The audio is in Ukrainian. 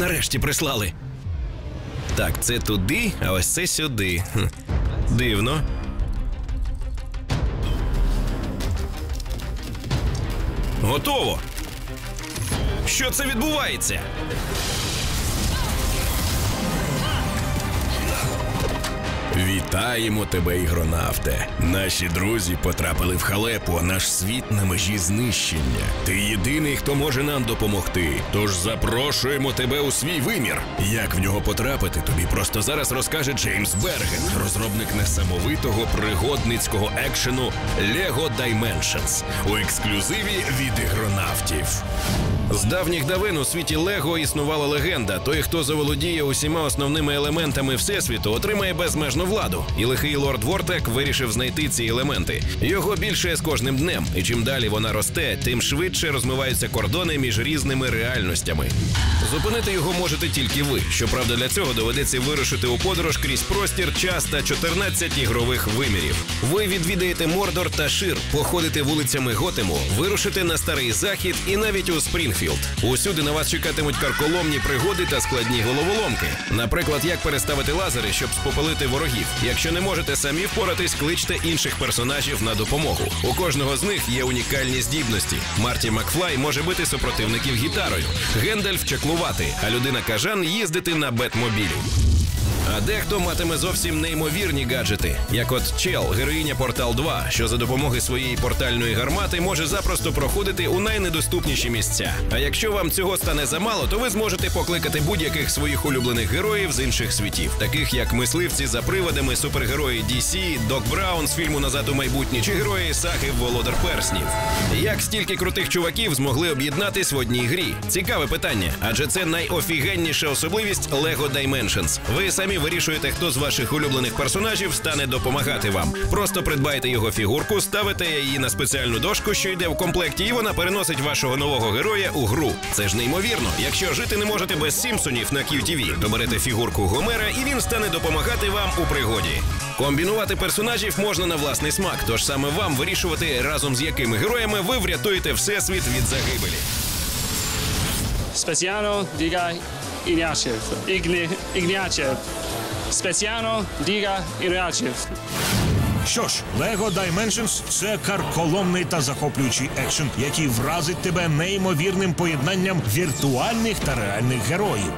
Нарешті прислали. Так, це туди, а ось це сюди. Дивно. Готово. Що це відбувається? Вітаємо тебе, ігронавте. Наші друзі потрапили в халепу, а наш світ на межі знищення. Ти єдиний, хто може нам допомогти. Тож запрошуємо тебе у свій вимір. Як в нього потрапити, тобі просто зараз розкаже Джеймс Берген, розробник несамовитого пригодницького екшену Lego Dimensions у ексклюзиві від ігронавтів. З давніх давин у світі Лего існувала легенда: той, хто заволодіє усіма основними елементами всесвіту, отримає безмежну владу. І лихий лорд Вортек вирішив знайти ці елементи. Його більше з кожним днем, і чим далі вона росте, тим швидше розмиваються кордони між різними реальностями. Зупинити його можете тільки ви. Щоправда, для цього доведеться вирушити у подорож крізь простір, час та 14 ігрових вимірів. Ви відвідаєте Мордор та Шир, походите вулицями Готему, вирушите на старий захід і навіть у Спрінгфілд. Усюди на вас чекатимуть карколомні пригоди та складні головоломки. Наприклад, як переставити лазери, щоб спопелити ворогів. Якщо не можете самі впоратись, кличте інших персонажів на допомогу. У кожного з них є унікальні здібності. Марті Макфлай може бити супротивників гітарою, Гендальф чаклувати, а людина кажан їздити на бетмобілі. А дехто матиме зовсім неймовірні гаджети, як от Чел, героїня Портал 2, що за допомоги своєї портальної гармати може запросто проходити у найнедоступніші місця. А якщо вам цього стане замало, то ви зможете покликати будь-яких своїх улюблених героїв з інших світів, таких як мисливці за приводами, супергерої DC, Док Браун з фільму Назад у майбутнє чи герої саги Володар Перснів. Як стільки крутих чуваків змогли об'єднатись в одній грі? Цікаве питання, адже це найофігенніша особливість Lego Dimensions. Ви самі вирішуєте, хто з ваших улюблених персонажів стане допомагати вам. Просто придбайте його фігурку, ставите її на спеціальну дошку, що йде в комплекті, і вона переносить вашого нового героя у гру. Це ж неймовірно. Якщо жити не можете без Сімпсонів на QTV, то берете фігурку Гомера, і він стане допомагати вам у пригоді. Комбінувати персонажів можна на власний смак, тож саме вам вирішувати разом з якими героями ви врятуєте всесвіт від загибелі. Спеціано Діга Ілячев. Ігні, Ігнячев. Спеціано Діга Ілячев. Що ж, Lego Dimensions – це карколомний та захоплюючий екшен, який вразить тебе неймовірним поєднанням віртуальних та реальних героїв.